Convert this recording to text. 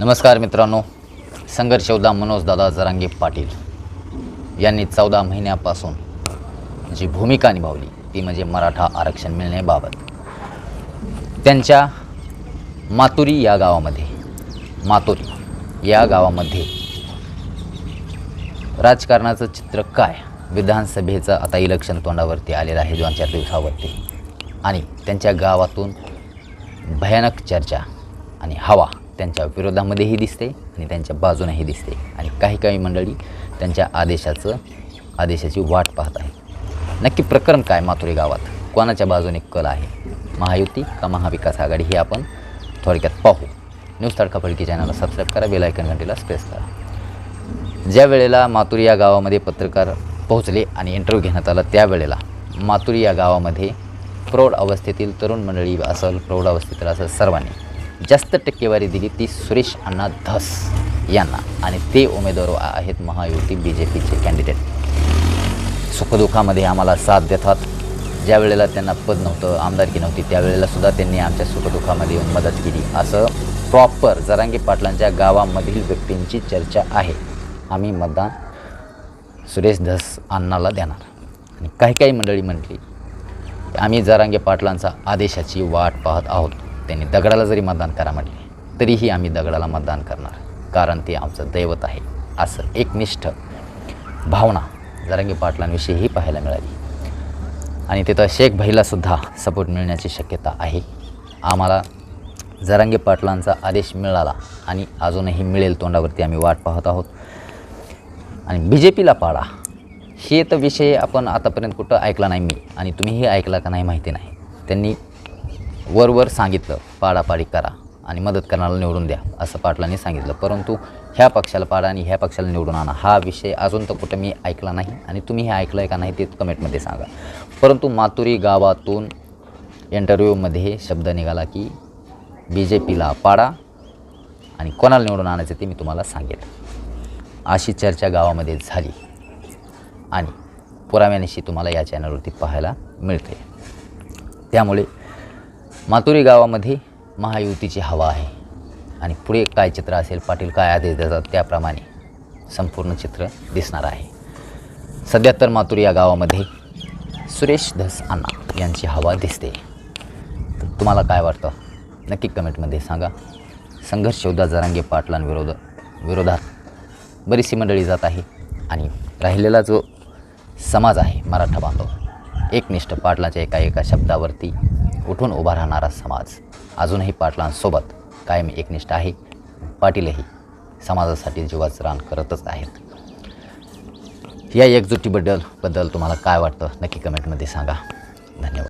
नमस्कार मित्रांनो. संघर्ष उदा मनोजदादा जरांगे पाटील यांनी चौदा महिन्यापासून जी भूमिका निभावली ती म्हणजे मराठा आरक्षण मिळण्याबाबत. त्यांच्या मातुरी या गावामध्ये मातुरी या गावामध्ये राजकारणाचं चित्र काय? विधानसभेचं आता इलेक्शन तोंडावरती आलेलं आहे दोन चार दिवसावरती. आणि त्यांच्या गावातून भयानक चर्चा आणि हवा त्यांच्या विरोधामध्येही दिसते आणि त्यांच्या बाजूनंही दिसते. आणि काही काही मंडळी त्यांच्या आदेशाचं आदेशाची वाट पाहत आहे नक्की प्रकरण काय माथुरे गावात? कोणाच्या बाजूने कल आहे? महायुती का महाविकास आघाडी? हे आपण थोडक्यात पाहू. न्यूज तडका फडकी चॅनलला सबस्क्राईब करा बेलायकन घंटीला प्रेस करा. ज्या वेळेला मातुरी या गावामध्ये पत्रकार पोहोचले आणि इंटरव्ह्यू घेण्यात आला त्यावेळेला मातुरी या गावामध्ये प्रौढ अवस्थेतील तरुण मंडळी असेल प्रौढ अवस्थेतील असेल सर्वांनी जास्त टक्केवारी दिली ती सुरेश अण्णा धस यांना. आणि ते उमेदवार आहेत महायुती बी जे पीचे कॅन्डिडेट सुखदुःखामध्ये आम्हाला साथ देतात. ज्या वेळेला त्यांना पद नव्हतं आमदारकी नव्हती त्यावेळेला सुद्धा त्यांनी आमच्या सुखदुःखामध्ये येऊन मदत केली. असं प्रॉपर जरांगी पाटलांच्या गावामधील व्यक्तींची चर्चा आहे. आम्ही मतदान सुरेश धस अण्णाला देणार. आणि काही काही मंडळी म्हटली आम्ही जरांगे पाटलांचा आदेशाची वाट पाहत आहोत. त्यांनी दगडाला जरी मतदान करा म्हटले तरीही आम्ही दगडाला मतदान करणार. कारण ते आमचं दैवत आहे असं एकनिष्ठ भावना जरांगे पाटलांविषयीही पाहायला मिळाली. आणि तिथं शेख भाईलासुद्धा सपोर्ट मिळण्याची शक्यता आहे. आम्हाला जरांगे पाटलांचा आदेश मिळाला आणि अजूनही मिळेल तोंडावरती आम्ही वाट पाहत आहोत. आणि बी जे पीला पाडा. हे तर विषय आपण आतापर्यंत कुठं ऐकला नाही मी आणि तुम्हीही ऐकला का नाही माहिती नाही. त्यांनी वरवर सांगितलं पाडापाडी करा आणि मदत करणारा निवडून द्या असं पाटलांनी सांगितलं. परंतु ह्या पक्षाला पाडा आणि ह्या पक्षाला निवडून आणा हा विषय अजून तर कुठं मी ऐकला नाही आणि तुम्ही हे ऐकलं आहे का नाही ते कमेंटमध्ये सांगा. परंतु मातुरी गावातून इंटरव्ह्यूमध्ये शब्द निघाला की बी जे पीला पाडा आणि कोणाला निवडून आणायचं ते मी तुम्हाला सांगेल अशी चर्चा गावामध्ये झाली आणि पुराव्यानिशी तुम्हाला या चॅनलवरती पाहायला मिळते. त्यामुळे मातुरी गावामध्ये महायुतीची हवा आहे. आणि पुढे काय चित्र असेल पाटील काय आदेश देतात त्याप्रमाणे संपूर्ण चित्र दिसणार आहे. सध्या तर मातुरी या गावामध्ये सुरेश धस अण्णा यांची हवा दिसते. तर तुम्हाला काय वाटतं? नक्की कमेंटमध्ये सांगा. संघर्ष योद्धा जरांगे पाटलांविरोध विरोधात बरीचशी मंडळी जात आहे आणि राहिलेला जो समाज आहे मराठा बांधव एकनिष्ठ पाटलाच्या एका एका शब्दावरती उठून उभा राहणारा समाज. अजूनही पाटलांसोबत कायम एकनिष्ठ आहे. पाटीलही समाजासाठी जीवाचं रान करतच आहेत. या एकजुटीबद्दल बद्दल तुम्हाला काय वाटतं? नक्की कमेंटमध्ये सांगा. धन्यवाद.